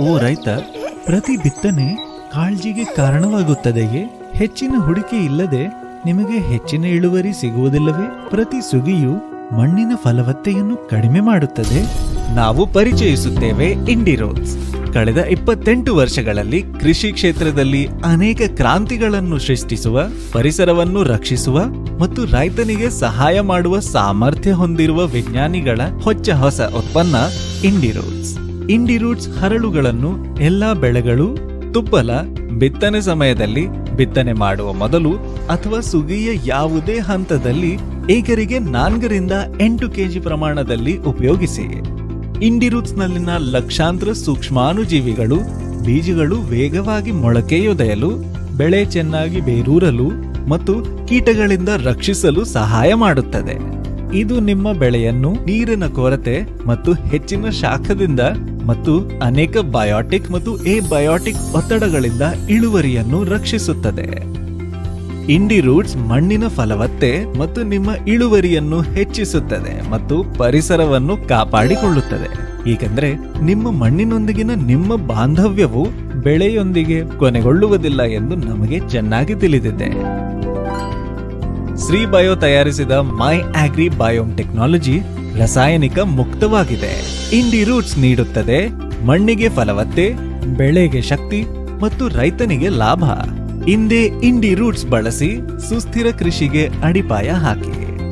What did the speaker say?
ಓ ರೈತ, ಪ್ರತಿ ಬಿತ್ತನೆ ಕಾಳಜಿಗೆ ಕಾರಣವಾಗುತ್ತದೆಯೇ ಹೆಚ್ಚಿನ ಹೂಡಿಕೆ ಇಲ್ಲದೆ ನಿಮಗೆ ಹೆಚ್ಚಿನ ಇಳುವರಿ ಸಿಗುವುದಿಲ್ಲವೇ? ಪ್ರತಿ ಸುಗಿಯು ಮಣ್ಣಿನ ಫಲವತ್ತೆಯನ್ನು ಕಡಿಮೆ ಮಾಡುತ್ತದೆ. ನಾವು ಪರಿಚಯಿಸುತ್ತೇವೆ ಇಂಡಿರೋಸ್ ಕಳೆದ ಇಪ್ಪತ್ತೆಂಟು ವರ್ಷಗಳಲ್ಲಿ ಕೃಷಿ ಕ್ಷೇತ್ರದಲ್ಲಿ ಅನೇಕ ಕ್ರಾಂತಿಗಳನ್ನು ಸೃಷ್ಟಿಸುವ, ಪರಿಸರವನ್ನು ರಕ್ಷಿಸುವ ಮತ್ತು ರೈತನಿಗೆ ಸಹಾಯ ಮಾಡುವ ಸಾಮರ್ಥ್ಯ ಹೊಂದಿರುವ ವಿಜ್ಞಾನಿಗಳ ಹೊಚ್ಚ ಹೊಸ ಉತ್ಪನ್ನ ಇಂಡಿರೂಟ್ಸ್ ಇಂಡಿರೂಟ್ಸ್ ಹರಳುಗಳನ್ನು ಎಲ್ಲಾ ಬೆಳೆಗಳು, ತುಪ್ಪಲ, ಬಿತ್ತನೆ ಸಮಯದಲ್ಲಿ ಬಿತ್ತನೆ ಮಾಡುವ ಮೊದಲು ಅಥವಾ ಸುಗಿಯ ಯಾವುದೇ ಹಂತದಲ್ಲಿ ಏಕರಿಗೆ ನಾಲ್ಕರಿಂದ ಎಂಟು ಕೆಜಿ ಪ್ರಮಾಣದಲ್ಲಿ ಉಪಯೋಗಿಸಿ. ಇಂಡಿರೂಟ್ಸ್ನಲ್ಲಿನ ಲಕ್ಷಾಂತರ ಸೂಕ್ಷ್ಮಾಣುಜೀವಿಗಳು, ಬೀಜಗಳು ವೇಗವಾಗಿ ಮೊಳಕೆಯೊದೆಯಲು, ಬೆಳೆ ಚೆನ್ನಾಗಿ ಬೇರೂರಲು ಮತ್ತು ಕೀಟಗಳಿಂದ ರಕ್ಷಿಸಲು ಸಹಾಯ ಮಾಡುತ್ತದೆ. ಇದು ನಿಮ್ಮ ಬೆಳೆಯನ್ನು ನೀರಿನ ಕೊರತೆ ಮತ್ತು ಹೆಚ್ಚಿನ ಶಾಖದಿಂದ ಮತ್ತು ಅನೇಕ ಬಯೋಟಿಕ್ ಮತ್ತು ಎ ಬಯೋಟಿಕ್ ಒತ್ತಡಗಳಿಂದ ಇಳುವರಿಯನ್ನು ರಕ್ಷಿಸುತ್ತದೆ. ಇಂಡಿ ರೂಟ್ಸ್ ಮಣ್ಣಿನ ಫಲವತ್ತೆ ಮತ್ತು ನಿಮ್ಮ ಇಳುವರಿಯನ್ನು ಹೆಚ್ಚಿಸುತ್ತದೆ ಮತ್ತು ಪರಿಸರವನ್ನು ಕಾಪಾಡಿಕೊಳ್ಳುತ್ತದೆ. ಏಕೆಂದರೆ ನಿಮ್ಮ ಮಣ್ಣಿನೊಂದಿಗಿನ ನಿಮ್ಮ ಬಾಂಧವ್ಯವು ಬೆಳೆಯೊಂದಿಗೆ ಕೊನೆಗೊಳ್ಳುವುದಿಲ್ಲ ಎಂದು ನಮಗೆ ಚೆನ್ನಾಗಿ ತಿಳಿದಿದೆ. ಶ್ರೀ ಬಯೋ ತಯಾರಿಸಿದ ಮೈ ಆಗ್ರಿ ಬಯೋಮ್ ಟೆಕ್ನಾಲಜಿ ರಾಸಾಯನಿಕ ಮುಕ್ತವಾಗಿದೆ. ಇಂಡಿ ರೂಟ್ಸ್ ನೀಡುತ್ತದೆ, ಮಣ್ಣಿಗೆ ಫಲವತ್ತೆ, ಬೆಳೆಗೆ ಶಕ್ತಿ ಮತ್ತು ರೈತನಿಗೆ ಲಾಭ. ಹಿಂದೆ ಇಂಡಿ ರೂಟ್ಸ್ ಬಳಸಿ ಸುಸ್ಥಿರ ಕೃಷಿಗೆ ಅಡಿಪಾಯ ಹಾಕಿ.